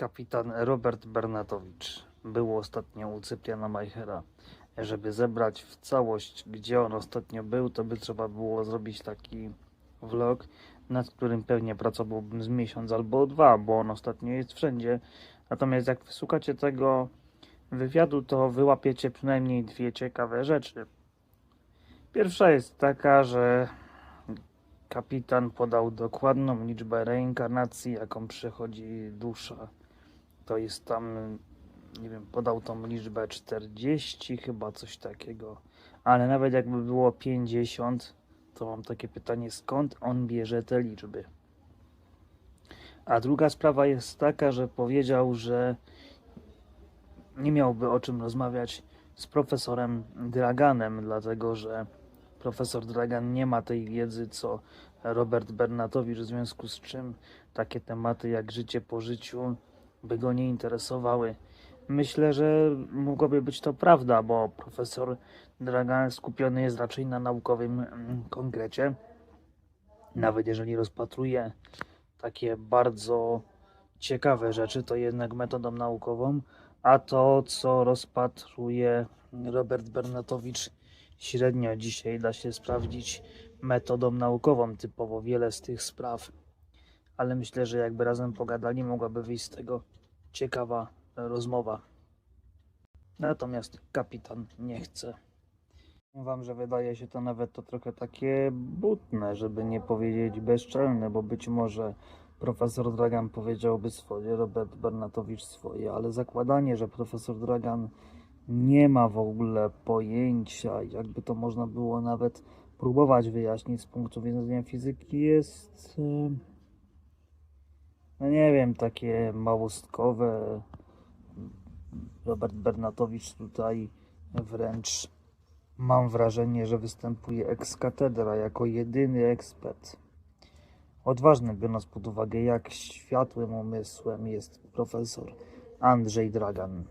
Kapitan Robert Bernatowicz był ostatnio u Cypriana Majchera. Żeby zebrać w całość, gdzie on ostatnio był, to by trzeba było zrobić taki vlog, nad którym pewnie pracowałbym z miesiąc albo dwa, bo on ostatnio jest wszędzie. Natomiast jak wysłuchacie tego wywiadu, to wyłapiecie przynajmniej dwie ciekawe rzeczy. Pierwsza jest taka, że kapitan podał dokładną liczbę reinkarnacji, jaką przechodzi dusza. To jest tam, nie wiem, podał tą liczbę 40, chyba coś takiego. Ale nawet jakby było 50, to mam takie pytanie, skąd on bierze te liczby? A druga sprawa jest taka, że powiedział, że nie miałby o czym rozmawiać z profesorem Draganem, dlatego że profesor Dragan nie ma tej wiedzy, co Robert Bernatowicz, w związku z czym takie tematy jak życie po życiu by go nie interesowały. Myślę, że mogłoby być to prawda, bo profesor Dragan skupiony jest raczej na naukowym mm, konkrecie. Nawet jeżeli rozpatruje takie bardzo ciekawe rzeczy, to jednak metodą naukową, a to, co rozpatruje Robert Bernatowicz średnio dzisiaj da się sprawdzić metodą naukową, typowo wiele z tych spraw. Ale myślę, że jakby razem pogadali, mogłaby wyjść z tego ciekawa rozmowa. Natomiast kapitan nie chce. Powiem Wam, że wydaje się to nawet to trochę takie butne, żeby nie powiedzieć bezczelne, bo być może profesor Dragan powiedziałby swoje, Robert Bernatowicz swoje, ale zakładanie, że profesor Dragan nie ma w ogóle pojęcia, jakby to można było nawet próbować wyjaśnić z punktu widzenia fizyki, jest, e, no nie wiem, takie małostkowe. Robert Bernatowicz tutaj wręcz mam wrażenie, że występuje ex katedra jako jedyny ekspert. Odważny, biorąc pod uwagę, jak światłym umysłem jest profesor Andrzej Dragan.